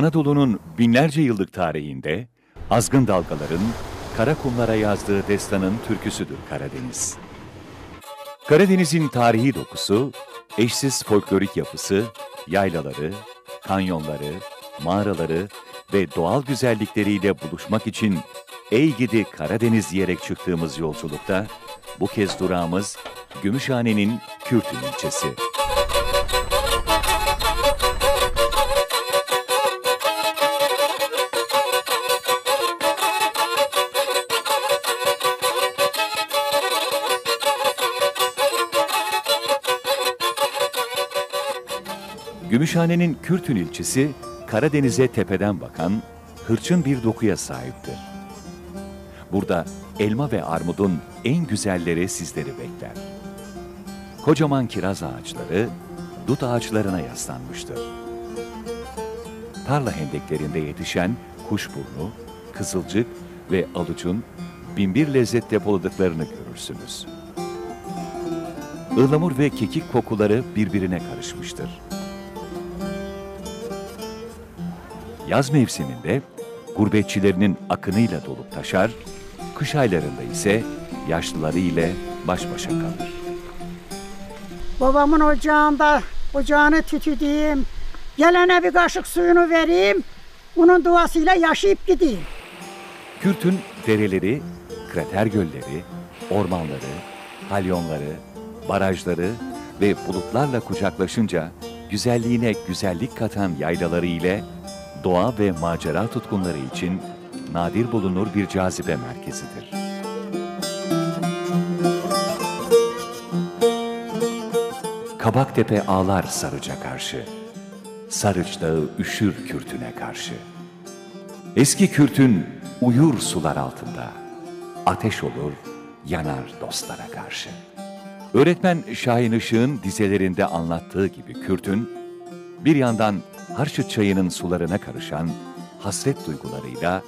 Anadolu'nun binlerce yıllık tarihinde azgın dalgaların kara kumlara yazdığı destanın türküsüdür Karadeniz. Karadeniz'in tarihi dokusu, eşsiz folklorik yapısı, yaylaları, kanyonları, mağaraları ve doğal güzellikleriyle buluşmak için Ey gidi Karadeniz diyerek çıktığımız yolculukta bu kez durağımız Gümüşhane'nin Kürtün ilçesi. Gümüşhane'nin Kürtün ilçesi Karadeniz'e tepeden bakan hırçın bir dokuya sahiptir. Burada elma ve armudun en güzelleri sizleri bekler. Kocaman kiraz ağaçları dut ağaçlarına yaslanmıştır. Tarla hendeklerinde yetişen kuşburnu, kızılcık ve alucun binbir lezzet depoladıklarını görürsünüz. Ihlamur ve kekik kokuları birbirine karışmıştır. Yaz mevsiminde gurbetçilerinin akınıyla dolup taşar, kış aylarında ise yaşlıları ile baş başa kalır. Babamın ocağında ocağını tütüdeyim. Gelene bir kaşık suyunu vereyim. Onun duasıyla yaşayıp gideyim. Kürt'ün dereleri, krater gölleri, ormanları, halyonları, barajları ve bulutlarla kucaklaşınca güzelliğine güzellik katan yaylaları ile doğa ve macera tutkunları için nadir bulunur bir cazibe merkezidir. Kabaktepe ağlar Sarıca karşı. Sarıç dağı üşür Kürtüne karşı. Eski Kürtün uyur sular altında. Ateş olur, yanar dostlara karşı. Öğretmen Şahin Işık'ın dizelerinde anlattığı gibi Kürtün, bir yandan Harçıt çayının sularına karışan hasret duygularıyla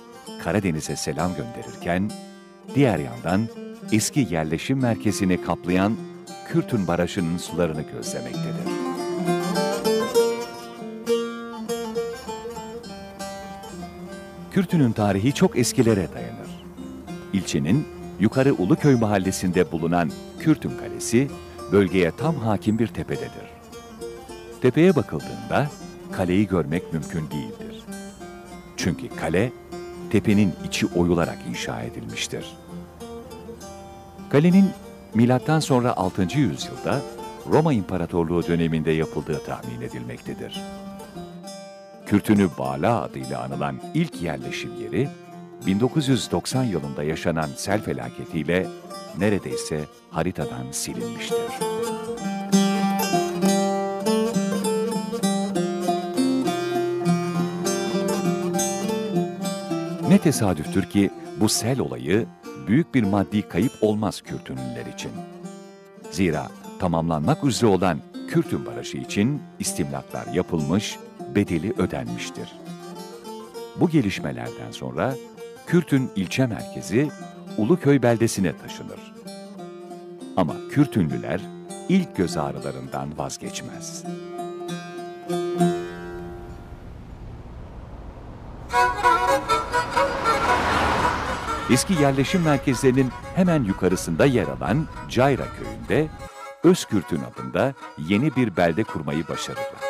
Karadeniz'e selam gönderirken, diğer yandan eski yerleşim merkezini kaplayan Kürtün Barajı'nın sularını gözlemektedir. Kürtün'ün tarihi çok eskilere dayanır. İlçenin Yukarı Uluköy mahallesinde bulunan Kürtün Kalesi, bölgeye tam hakim bir tepededir. Tepeye bakıldığında kaleyi görmek mümkün değildir. Çünkü kale, tepenin içi oyularak inşa edilmiştir. Kalenin milattan sonra 6. yüzyılda Roma İmparatorluğu döneminde yapıldığı tahmin edilmektedir. Kürtünü Bala adıyla anılan ilk yerleşim yeri, 1990 yılında yaşanan sel felaketiyle neredeyse haritadan silinmiştir. Tesadüftür ki bu sel olayı büyük bir maddi kayıp olmaz Kürtünlüler için. Zira tamamlanmak üzere olan Kürtün Barajı için istimlaklar yapılmış, bedeli ödenmiştir. Bu gelişmelerden sonra Kürtün ilçe merkezi Uluköy beldesine taşınır. Ama Kürtünlüler ilk göz ağrılarından vazgeçmez. Eski yerleşim merkezlerinin hemen yukarısında yer alan Cayra köyünde Özkürtün adında yeni bir belde kurmayı başarırlar.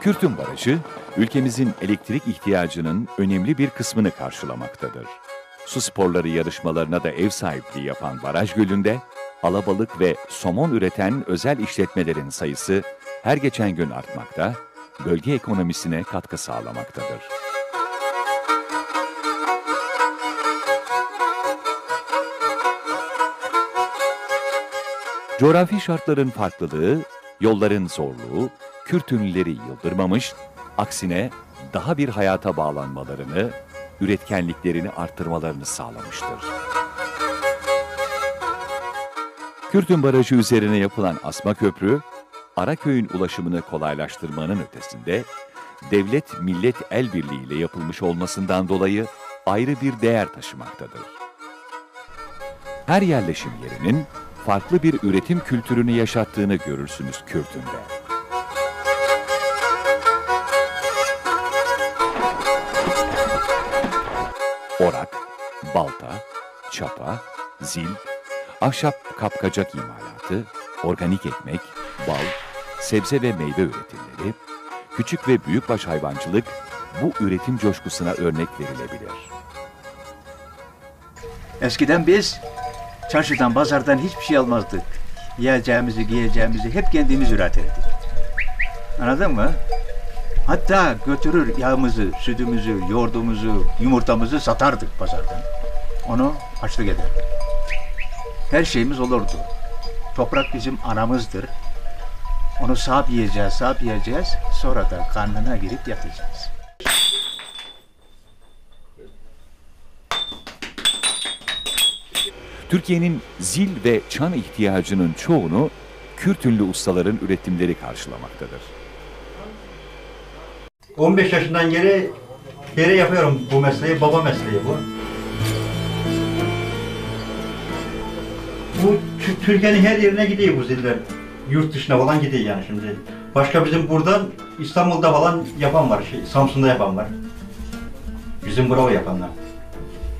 Kürtün Barajı, ülkemizin elektrik ihtiyacının önemli bir kısmını karşılamaktadır. Su sporları yarışmalarına da ev sahipliği yapan baraj gölünde, alabalık ve somon üreten özel işletmelerin sayısı her geçen gün artmakta, bölge ekonomisine katkı sağlamaktadır. Coğrafi şartların farklılığı, yolların zorluğu, Kürtünlüleri yıldırmamış, aksine daha bir hayata bağlanmalarını, üretkenliklerini arttırmalarını sağlamıştır. Kürtün Barajı üzerine yapılan asma köprü, Araköy'ün ulaşımını kolaylaştırmanın ötesinde, devlet-millet el birliğiyle yapılmış olmasından dolayı ayrı bir değer taşımaktadır. Her yerleşim yerinin farklı bir üretim kültürünü yaşattığını görürsünüz Kürt'ünde. Orak, balta, çapa, zil, ahşap kapkacak imalatı, organik ekmek, bal, sebze ve meyve üretimleri, küçük ve büyükbaş hayvancılık bu üretim coşkusuna örnek verilebilir. Eskiden biz çarşıdan, pazardan hiçbir şey almazdık. Yiyeceğimizi, giyeceğimizi hep kendimiz üretirdik. Anladın mı? Hatta götürür yağımızı, sütümüzü, yoğurdumuzu, yumurtamızı satardık pazardan. Onu açlık ederdik. Her şeyimiz olurdu. Toprak bizim anamızdır. Onu sağıp yiyeceğiz, sağıp yiyeceğiz. Sonra da karnına girip yatacağız. Türkiye'nin zil ve çan ihtiyacının çoğunu Kürt ünlü ustaların üretimleri karşılamaktadır. 15 yaşından geri beri yapıyorum bu mesleği, baba mesleği bu. Bu Tü- Türkiye'nin her yerine gidiyor bu ziller. Yurt dışına falan gidiyor yani şimdi. Başka bizim buradan İstanbul'da falan yapan var, şey, Samsun'da yapan var. Bizim bravo yapanlar.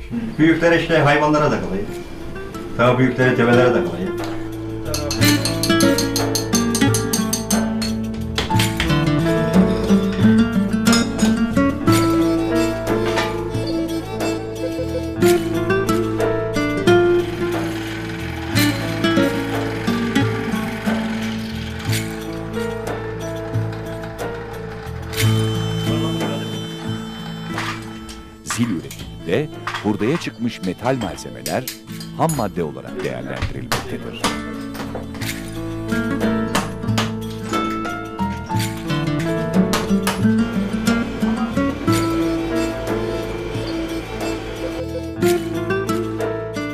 Şimdi büyüklere işte hayvanlara da kalıyor. Daha büyüklere develere de kalıyor. Zil üretiminde hurdaya çıkmış metal malzemeler ham madde olarak değerlendirilmektedir.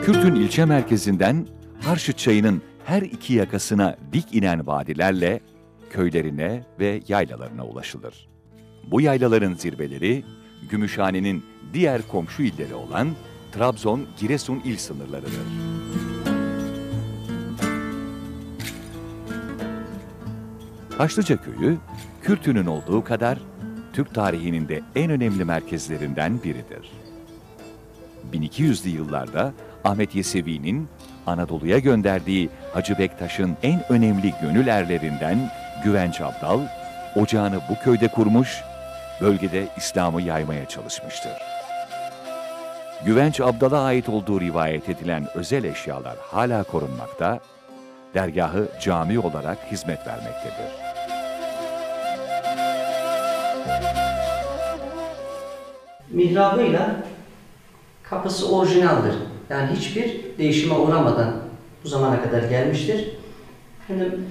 Kürt'ün ilçe merkezinden Harşit çayının her iki yakasına dik inen vadilerle köylerine ve yaylalarına ulaşılır. Bu yaylaların zirveleri Gümüşhane'nin diğer komşu illeri olan Trabzon, Giresun il sınırlarıdır. Haçlıca köyü, Kürtünün olduğu kadar Türk tarihinin de en önemli merkezlerinden biridir. 1200'lü yıllarda Ahmet Yesevi'nin Anadolu'ya gönderdiği Hacı Bektaş'ın en önemli gönül erlerinden Güvenç Abdal, ocağını bu köyde kurmuş, bölgede İslam'ı yaymaya çalışmıştır. Güvenç Abdal'a ait olduğu rivayet edilen özel eşyalar hala korunmakta, dergahı cami olarak hizmet vermektedir. mihrabıyla kapısı orijinaldir. Yani hiçbir değişime uğramadan bu zamana kadar gelmiştir. Efendim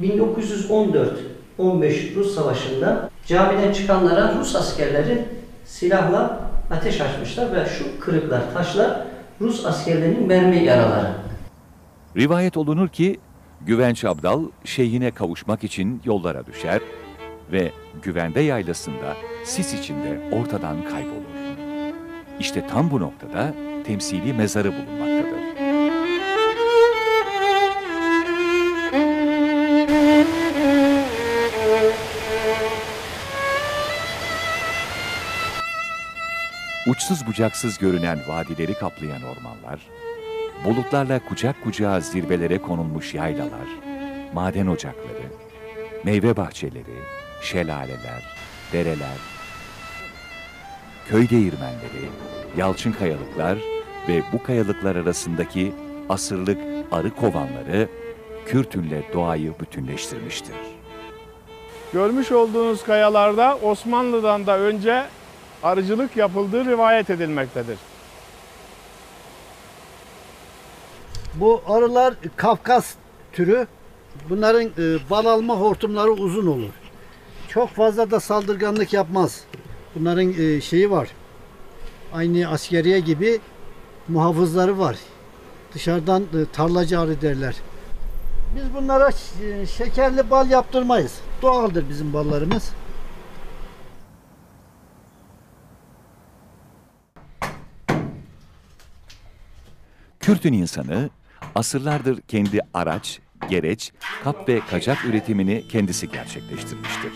1914-15 Rus Savaşı'nda camiden çıkanlara Rus askerleri silahla ateş açmışlar ve şu kırıklar, taşlar Rus askerlerinin mermi yaraları. Rivayet olunur ki Güvenç Abdal şeyhine kavuşmak için yollara düşer ve güvende yaylasında sis içinde ortadan kaybolur. İşte tam bu noktada temsili mezarı bulunmaktadır. Uçsuz bucaksız görünen vadileri kaplayan ormanlar, bulutlarla kucak kucağa zirvelere konulmuş yaylalar, maden ocakları, meyve bahçeleri, şelaleler, dereler, köy değirmenleri, yalçın kayalıklar ve bu kayalıklar arasındaki asırlık arı kovanları Kürtünle doğayı bütünleştirmiştir. Görmüş olduğunuz kayalarda Osmanlı'dan da önce arıcılık yapıldığı rivayet edilmektedir. Bu arılar Kafkas türü. Bunların e, bal alma hortumları uzun olur. Çok fazla da saldırganlık yapmaz. Bunların e, şeyi var. Aynı askeriye gibi muhafızları var. Dışarıdan e, tarlacı arı derler. Biz bunlara ş- şekerli bal yaptırmayız. Doğaldır bizim ballarımız. Kürtün insanı asırlardır kendi araç, gereç, kap ve kacak üretimini kendisi gerçekleştirmiştir.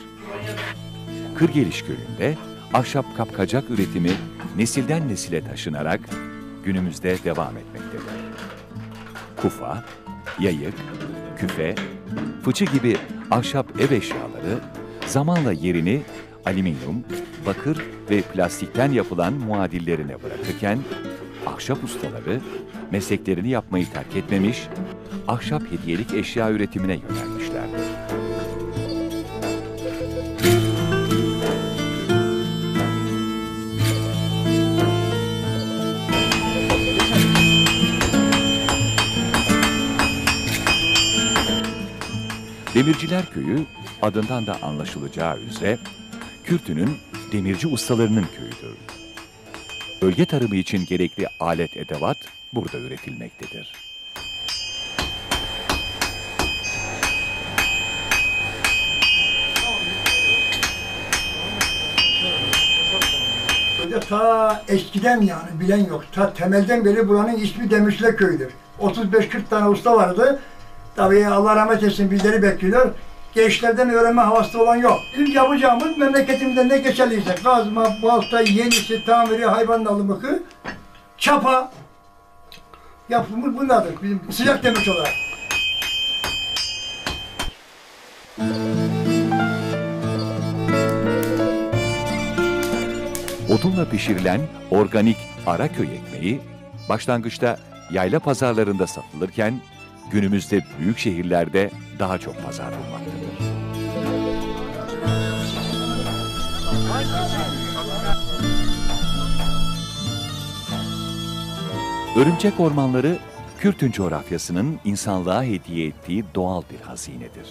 Kırgeliş Gölü'nde ahşap kapkacak üretimi nesilden nesile taşınarak günümüzde devam etmektedir. Kufa, yayık, küfe, fıçı gibi ahşap ev eşyaları zamanla yerini alüminyum, bakır ve plastikten yapılan muadillerine bırakırken ahşap ustaları mesleklerini yapmayı terk etmemiş, ahşap hediyelik eşya üretimine yönelmişlerdir. Demirciler Köyü adından da anlaşılacağı üzere Kürtü'nün demirci ustalarının köyüdür. Bölge tarımı için gerekli alet edevat burada üretilmektedir. Böyle ta eskiden yani bilen yok. Ta temelden beri buranın ismi Demirçiler Köyü'dür. 35-40 tane usta vardı. Tabii Allah rahmet etsin bizleri bekliyor. Gençlerden öğrenme havası olan yok. İlk yapacağımız memleketimizde ne geçerliyse kazma, balta, yenisi, tamiri, hayvan alımı, çapa yapımız bunlardır. Bizim sıcak demiş olarak. Odunla pişirilen organik Araköy ekmeği başlangıçta yayla pazarlarında satılırken günümüzde büyük şehirlerde daha çok pazar bulmaktadır. Örümcek ormanları Kürtün coğrafyasının insanlığa hediye ettiği doğal bir hazinedir.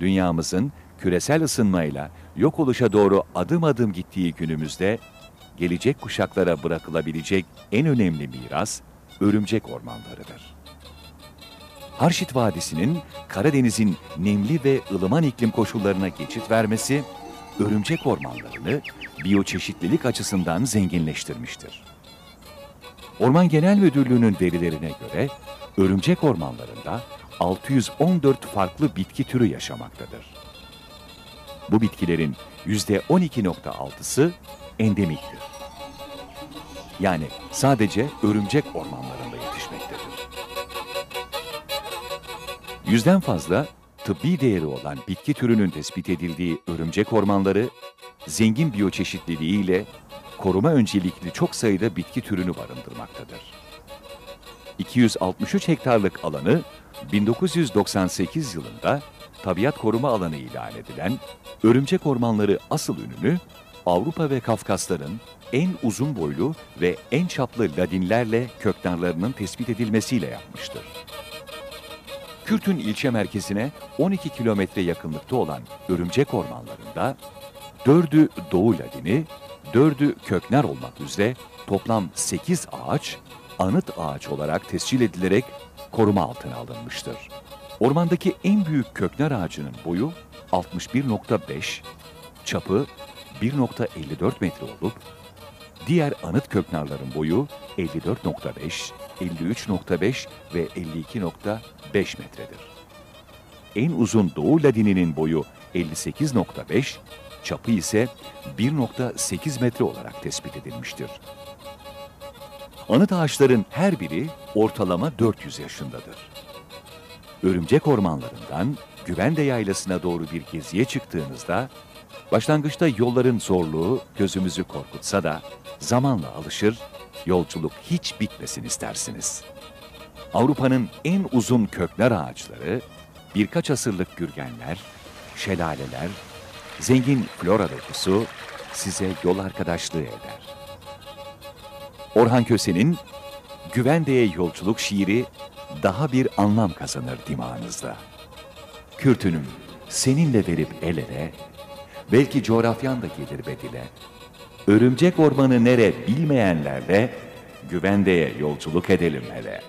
Dünyamızın küresel ısınmayla yok oluşa doğru adım adım gittiği günümüzde gelecek kuşaklara bırakılabilecek en önemli miras örümcek ormanlarıdır. Harşit Vadisi'nin Karadeniz'in nemli ve ılıman iklim koşullarına geçit vermesi, örümcek ormanlarını biyoçeşitlilik açısından zenginleştirmiştir. Orman Genel Müdürlüğü'nün verilerine göre örümcek ormanlarında 614 farklı bitki türü yaşamaktadır. Bu bitkilerin %12.6'sı endemiktir. Yani sadece örümcek ormanlarında Yüzden fazla tıbbi değeri olan bitki türünün tespit edildiği örümcek ormanları, zengin biyoçeşitliliğiyle koruma öncelikli çok sayıda bitki türünü barındırmaktadır. 263 hektarlık alanı 1998 yılında tabiat koruma alanı ilan edilen örümcek ormanları asıl ününü Avrupa ve Kafkasların en uzun boylu ve en çaplı ladinlerle köknarlarının tespit edilmesiyle yapmıştır. Kürtün ilçe merkezine 12 kilometre yakınlıkta olan örümcek ormanlarında dördü doğu ladini, dördü köknar olmak üzere toplam 8 ağaç anıt ağaç olarak tescil edilerek koruma altına alınmıştır. Ormandaki en büyük köknar ağacının boyu 61.5, çapı 1.54 metre olup diğer anıt köknarların boyu 54.5, 53.5 ve 52.5 metredir. En uzun Doğu Ladini'nin boyu 58.5, çapı ise 1.8 metre olarak tespit edilmiştir. Anıt ağaçların her biri ortalama 400 yaşındadır. Örümcek ormanlarından Güvende Yaylası'na doğru bir geziye çıktığınızda, başlangıçta yolların zorluğu gözümüzü korkutsa da zamanla alışır, yolculuk hiç bitmesin istersiniz. Avrupa'nın en uzun kökler ağaçları, birkaç asırlık gürgenler, şelaleler, zengin flora dokusu size yol arkadaşlığı eder. Orhan Köse'nin Güvende'ye yolculuk şiiri daha bir anlam kazanır dimağınızda. Kürtünüm seninle verip el ele, belki coğrafyan da gelir be dile. Örümcek ormanı nere bilmeyenlerle Güvende'ye yolculuk edelim hele.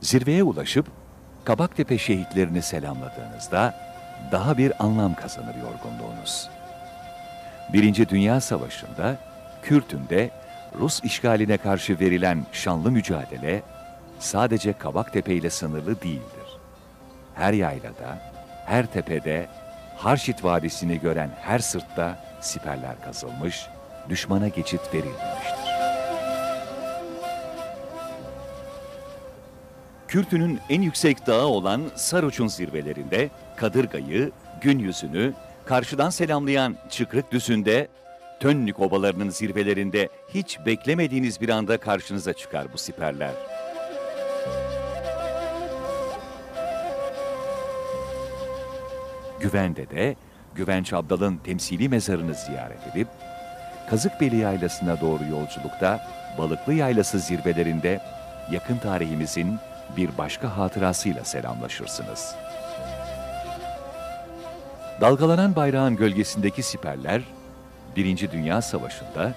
Zirveye ulaşıp Kabaktepe şehitlerini selamladığınızda daha bir anlam kazanır yorgunluğunuz. Birinci Dünya Savaşı'nda Kürtün'de Rus işgaline karşı verilen şanlı mücadele sadece Kabaktepe ile sınırlı değildir. Her yaylada, her tepede, Harşit Vadisi'ni gören her sırtta siperler kazılmış, düşmana geçit verilmemiştir. Kürtü'nün en yüksek dağı olan Saruç'un zirvelerinde Kadırga'yı, gün yüzünü, karşıdan selamlayan Çıkrık Düzü'nde, Tönlük obalarının zirvelerinde hiç beklemediğiniz bir anda karşınıza çıkar bu siperler. Güvende de Güvenç Abdal'ın temsili mezarını ziyaret edip, Kazıkbeli Yaylası'na doğru yolculukta Balıklı Yaylası zirvelerinde yakın tarihimizin bir başka hatırasıyla selamlaşırsınız. Dalgalanan bayrağın gölgesindeki siperler, Birinci Dünya Savaşı'nda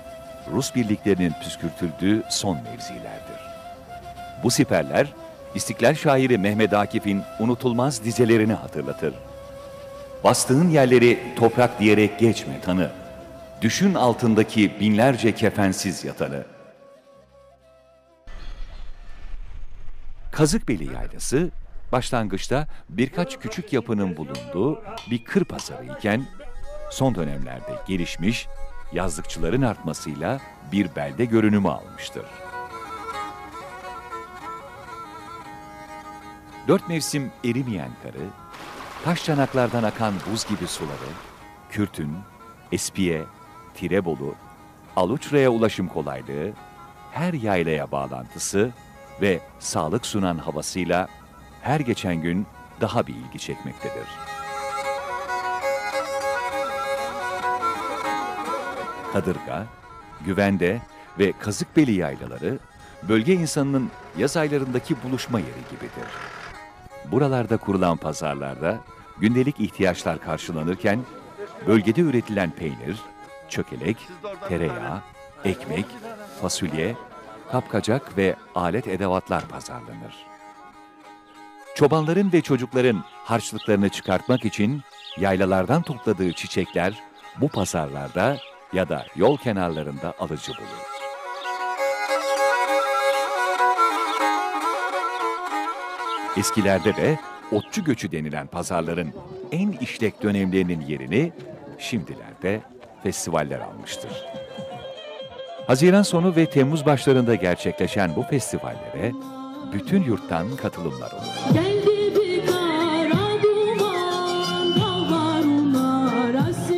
Rus birliklerinin püskürtüldüğü son mevzilerdir. Bu siperler, İstiklal şairi Mehmet Akif'in unutulmaz dizelerini hatırlatır. Bastığın yerleri toprak diyerek geçme tanı. Düşün altındaki binlerce kefensiz yatanı. Kazıkbeli Yaylası, başlangıçta birkaç küçük yapının bulunduğu bir kır pazarı iken, son dönemlerde gelişmiş, yazlıkçıların artmasıyla bir belde görünümü almıştır. Dört mevsim erimeyen karı, taş çanaklardan akan buz gibi suları, Kürtün, Espiye, Tirebolu, Aluçra'ya ulaşım kolaylığı, her yaylaya bağlantısı ve sağlık sunan havasıyla her geçen gün daha bir ilgi çekmektedir. Kadırga, Güvende ve Kazıkbeli yaylaları bölge insanının yaz aylarındaki buluşma yeri gibidir. Buralarda kurulan pazarlarda gündelik ihtiyaçlar karşılanırken bölgede üretilen peynir, çökelek, tereyağı, ekmek, fasulye, kapkacak ve alet edevatlar pazarlanır. Çobanların ve çocukların harçlıklarını çıkartmak için yaylalardan topladığı çiçekler bu pazarlarda ya da yol kenarlarında alıcı bulur. Eskilerde de otçu göçü denilen pazarların en işlek dönemlerinin yerini şimdilerde festivaller almıştır. Haziran sonu ve Temmuz başlarında gerçekleşen bu festivallere bütün yurttan katılımlar olur.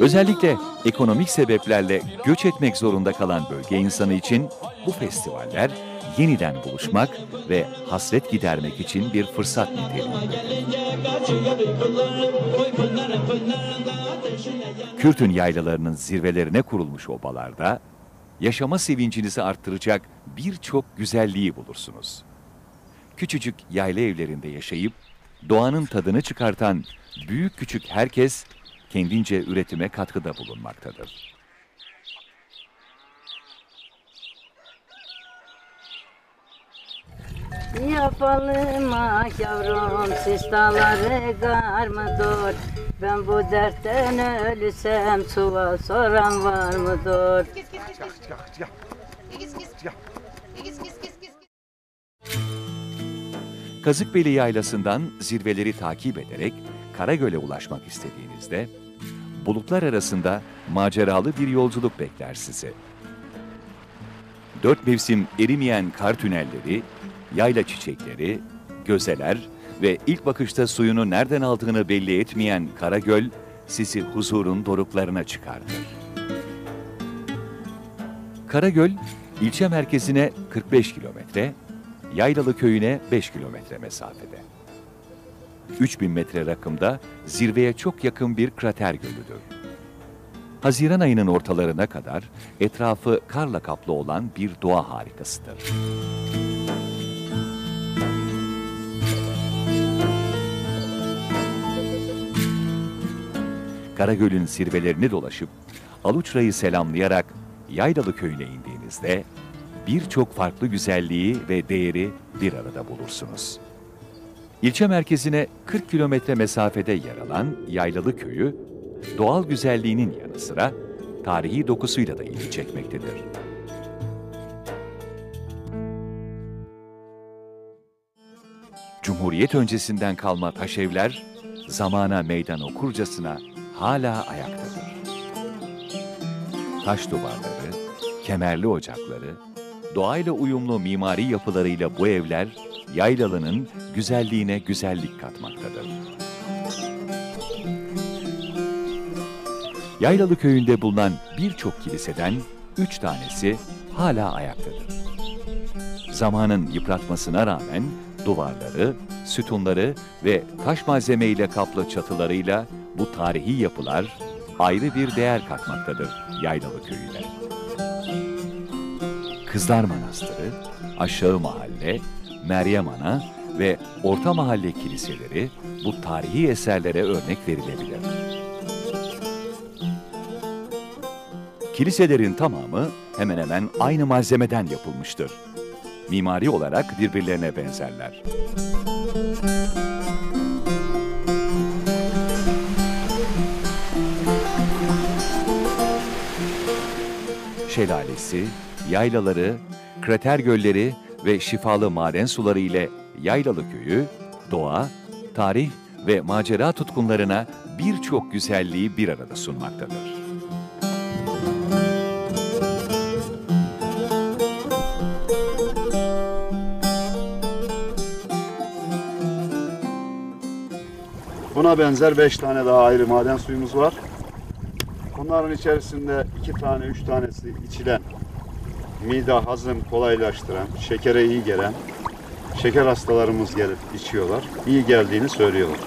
Özellikle ekonomik sebeplerle göç etmek zorunda kalan bölge insanı için bu festivaller yeniden buluşmak ve hasret gidermek için bir fırsat niteliğinde. Kürtün yaylalarının zirvelerine kurulmuş obalarda yaşama sevincinizi arttıracak birçok güzelliği bulursunuz. Küçücük yayla evlerinde yaşayıp doğanın tadını çıkartan büyük küçük herkes kendince üretime katkıda bulunmaktadır. Yapalım ah yavrum sistaları gar mıdır? Ben bu dertten ölüsem sual soran var mıdır? Kazıkbeli Yaylası'ndan zirveleri takip ederek Karagöl'e ulaşmak istediğinizde bulutlar arasında maceralı bir yolculuk bekler sizi. Dört mevsim erimeyen kar tünelleri, yayla çiçekleri, gözeler ve ilk bakışta suyunu nereden aldığını belli etmeyen Karagöl sizi huzurun doruklarına çıkartır. Karagöl, ilçe merkezine 45 kilometre, Yaylalı köyüne 5 kilometre mesafede. 3000 metre rakımda zirveye çok yakın bir krater gölüdür. Haziran ayının ortalarına kadar etrafı karla kaplı olan bir doğa harikasıdır. Karagöl'ün zirvelerini dolaşıp Aluçra'yı selamlayarak Yaylalı köyüne indiğinizde birçok farklı güzelliği ve değeri bir arada bulursunuz. İlçe merkezine 40 kilometre mesafede yer alan Yaylalı köyü, doğal güzelliğinin yanı sıra tarihi dokusuyla da ilgi çekmektedir. Cumhuriyet öncesinden kalma taş evler, zamana meydan okurcasına hala ayaktadır. Taş duvarları, kemerli ocakları, doğayla uyumlu mimari yapılarıyla bu evler Yaylalı'nın güzelliğine güzellik katmaktadır. Yaylalı köyünde bulunan birçok kiliseden üç tanesi hala ayaktadır. Zamanın yıpratmasına rağmen duvarları, sütunları ve taş malzemeyle kaplı çatılarıyla bu tarihi yapılar ayrı bir değer katmaktadır Yaylalı köyüne. Kızlar Manastırı, Aşağı Mahalle, Meryem Ana ve Orta Mahalle kiliseleri bu tarihi eserlere örnek verilebilir. Kiliselerin tamamı hemen hemen aynı malzemeden yapılmıştır. Mimari olarak birbirlerine benzerler. Şelalesi, yaylaları, krater gölleri ve şifalı maden suları ile Yaylalı köyü, doğa, tarih ve macera tutkunlarına birçok güzelliği bir arada sunmaktadır. Buna benzer 5 tane daha ayrı maden suyumuz var. Bunların içerisinde 2 tane, 3 tanesi içilen, mide hazım kolaylaştıran, şekere iyi gelen, şeker hastalarımız gelip içiyorlar. İyi geldiğini söylüyorlar.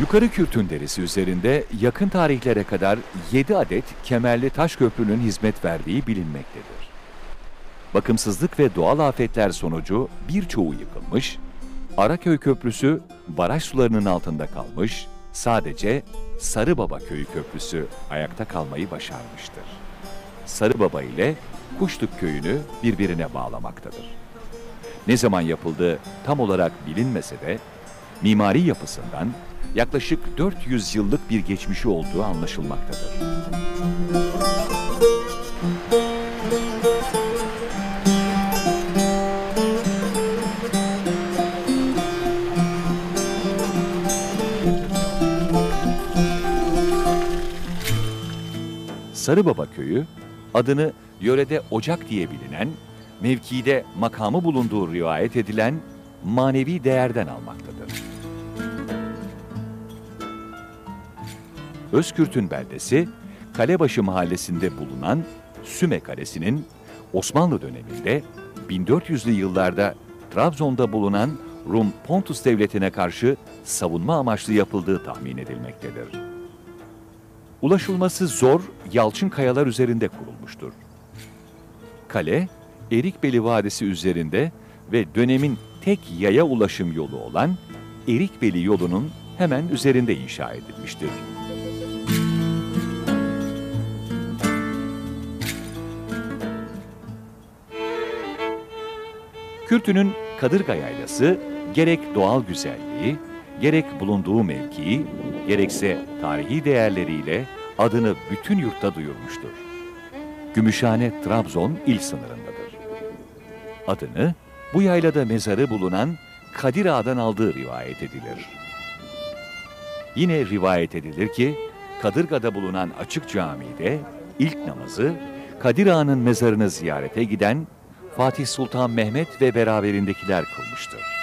Yukarı Kürtün derisi üzerinde yakın tarihlere kadar 7 adet kemerli taş köprünün hizmet verdiği bilinmektedir. Bakımsızlık ve doğal afetler sonucu birçoğu yıkılmış, Araköy Köprüsü baraj sularının altında kalmış, sadece Sarıbaba Köyü Köprüsü ayakta kalmayı başarmıştır. Sarıbaba ile Kuşluk Köyü'nü birbirine bağlamaktadır. Ne zaman yapıldığı tam olarak bilinmese de mimari yapısından yaklaşık 400 yıllık bir geçmişi olduğu anlaşılmaktadır. Sarıbaba Köyü adını yörede ocak diye bilinen, mevkide makamı bulunduğu rivayet edilen manevi değerden almaktadır. Özkürt'ün beldesi, Kalebaşı mahallesinde bulunan Süme Kalesi'nin Osmanlı döneminde 1400'lü yıllarda Trabzon'da bulunan Rum Pontus Devleti'ne karşı savunma amaçlı yapıldığı tahmin edilmektedir. Ulaşılması zor, yalçın kayalar üzerinde kurulmuştur. Kale, Erikbeli Vadisi üzerinde ve dönemin tek yaya ulaşım yolu olan Erikbeli yolunun hemen üzerinde inşa edilmiştir. Kürtü'nün Kadırga Yaylası gerek doğal güzelliği, gerek bulunduğu mevkii, gerekse tarihi değerleriyle adını bütün yurtta duyurmuştur. Gümüşhane Trabzon il sınırındadır. Adını bu yaylada mezarı bulunan Kadir Ağa'dan aldığı rivayet edilir. Yine rivayet edilir ki Kadırga'da bulunan açık camide ilk namazı Kadir Ağa'nın mezarını ziyarete giden Fatih Sultan Mehmet ve beraberindekiler kılmıştır.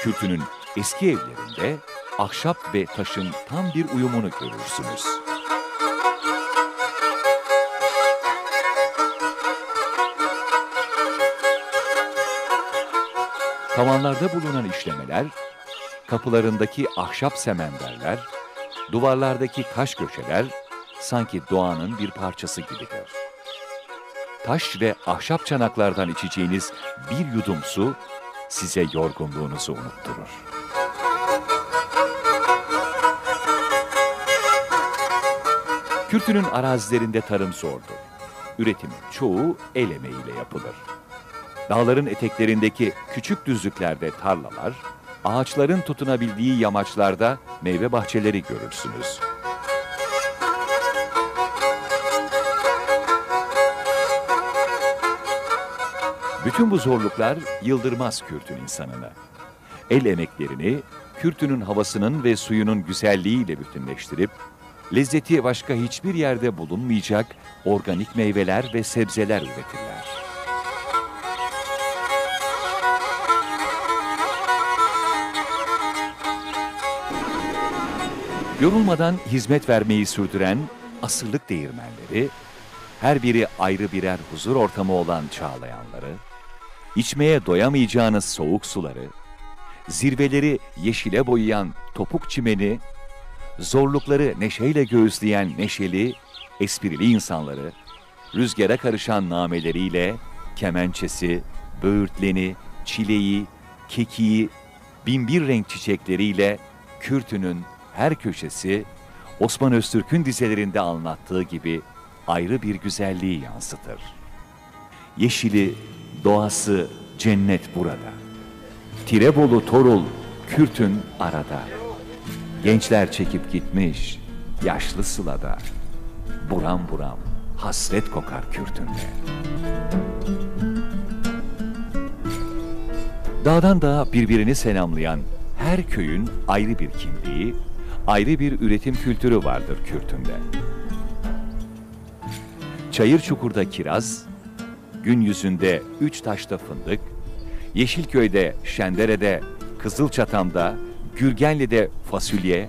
Kürtünün eski evlerinde ahşap ve taşın tam bir uyumunu görürsünüz. Tavanlarda bulunan işlemeler, kapılarındaki ahşap semenderler, duvarlardaki taş köşeler sanki doğanın bir parçası gibidir. Taş ve ahşap çanaklardan içeceğiniz bir yudum su size yorgunluğunuzu unutturur. Kürtünün arazilerinde tarım zordur. Üretimin çoğu el emeğiyle yapılır. Dağların eteklerindeki küçük düzlüklerde tarlalar, ağaçların tutunabildiği yamaçlarda meyve bahçeleri görürsünüz. Bütün bu zorluklar yıldırmaz Kürt'ün insanını. El emeklerini Kürt'ünün havasının ve suyunun güzelliğiyle bütünleştirip, lezzeti başka hiçbir yerde bulunmayacak organik meyveler ve sebzeler üretirler. Yorulmadan hizmet vermeyi sürdüren asırlık değirmenleri, her biri ayrı birer huzur ortamı olan çağlayanları, içmeye doyamayacağınız soğuk suları, zirveleri yeşile boyayan topuk çimeni, zorlukları neşeyle göğüsleyen neşeli, esprili insanları, rüzgara karışan nameleriyle kemençesi, böğürtleni, çileği, kekiği, binbir renk çiçekleriyle Kürtünün her köşesi Osman Öztürk'ün dizelerinde anlattığı gibi ayrı bir güzelliği yansıtır. Yeşili, doğası cennet burada. Tirebolu Torul, Kürt'ün arada. Gençler çekip gitmiş, yaşlı sılada. Buram buram hasret kokar Kürt'ünde. Dağdan dağa birbirini selamlayan her köyün ayrı bir kimliği, ayrı bir üretim kültürü vardır Kürt'ünde. Çayır çukurda kiraz, gün yüzünde üç taşta fındık, Yeşilköy'de, Şendere'de, Kızılçatam'da, Gürgenli'de fasulye,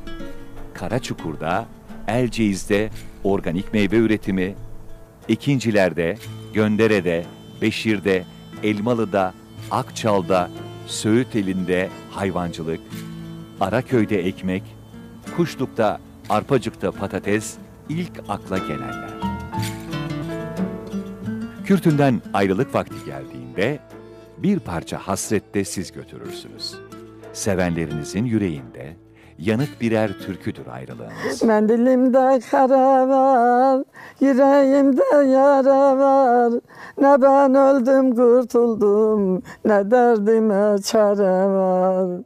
Karaçukur'da, Elceiz'de organik meyve üretimi, Ekinciler'de, Göndere'de, Beşir'de, Elmalı'da, Akçal'da, Söğüteli'nde hayvancılık, Araköy'de ekmek, Kuşluk'ta, Arpacık'ta patates ilk akla gelenler. Kürtünden ayrılık vakti geldiğinde bir parça hasrette siz götürürsünüz. Sevenlerinizin yüreğinde yanık birer türküdür ayrılığınız. Mendilimde kara var, yüreğimde yara var. Ne ben öldüm kurtuldum, ne derdime çare var.